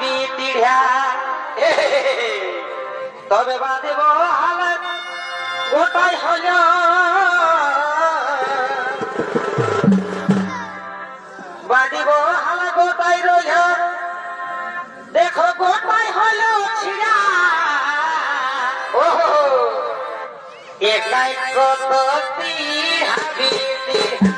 যাবি পিড়িয়া তবে বাঁধিব হালাত গোটাই হল বাঁধিব হালা গোটাই রইল দেখো গোটাই হল ছিড়া। ওহো একাই কত হাবি তিহা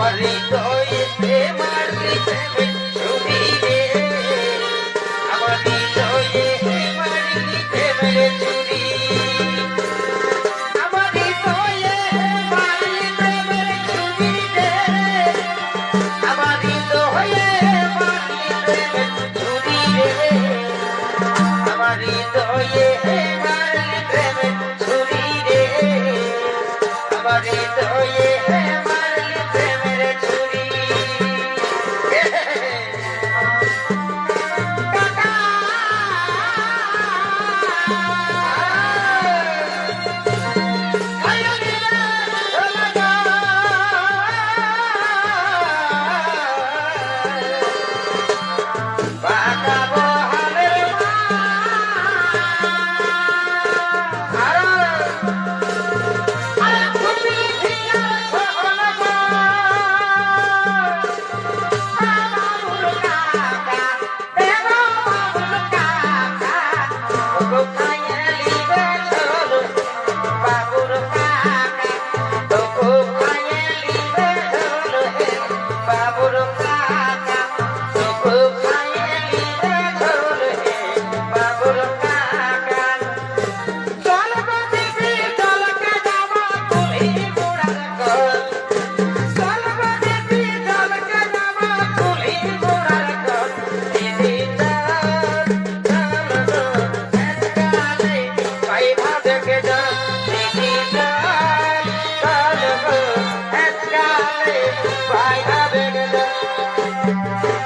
Maria.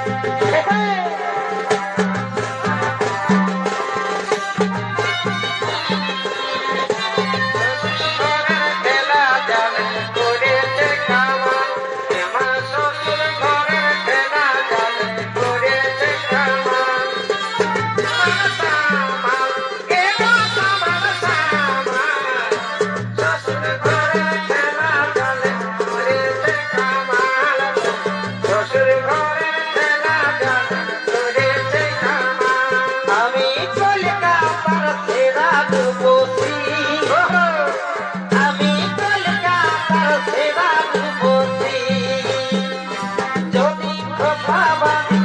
Hey, hey! Baba.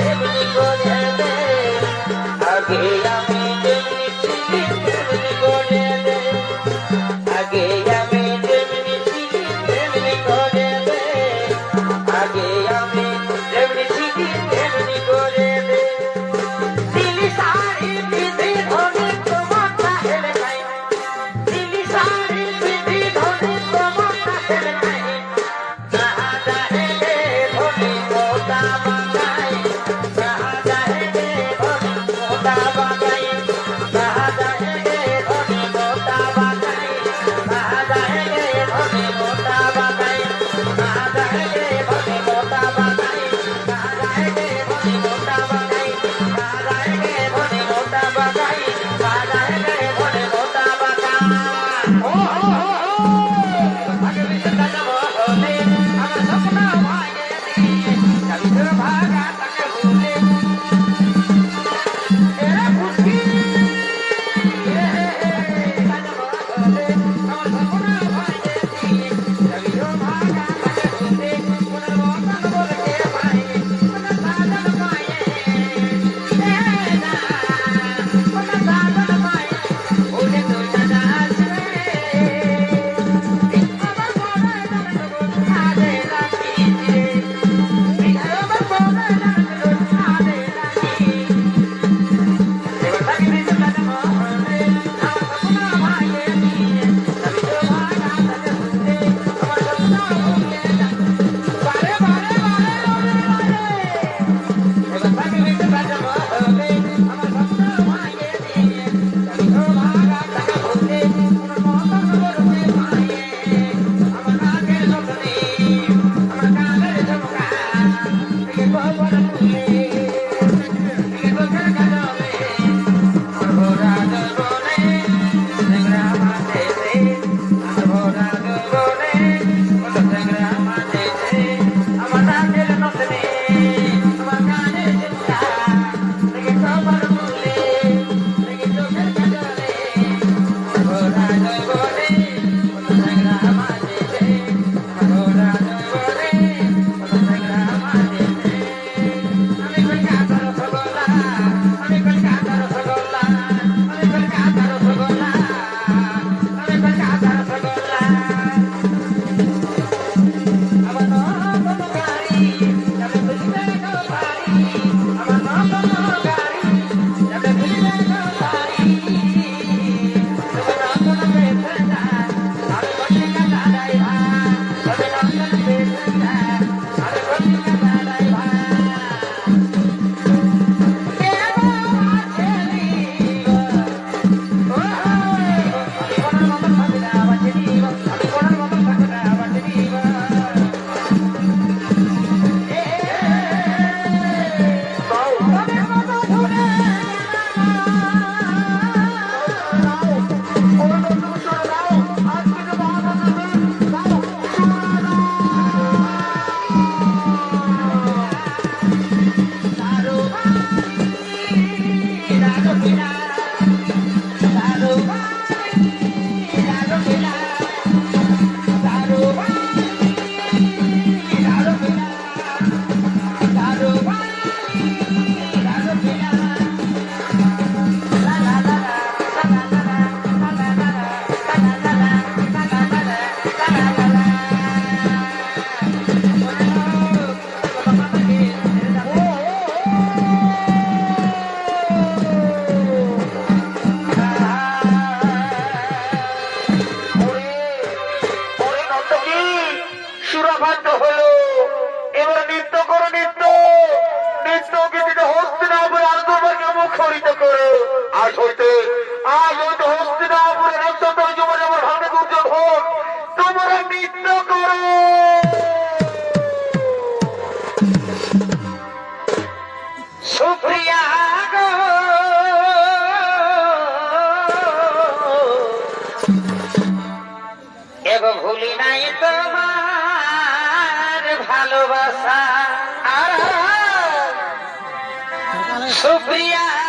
Sofria.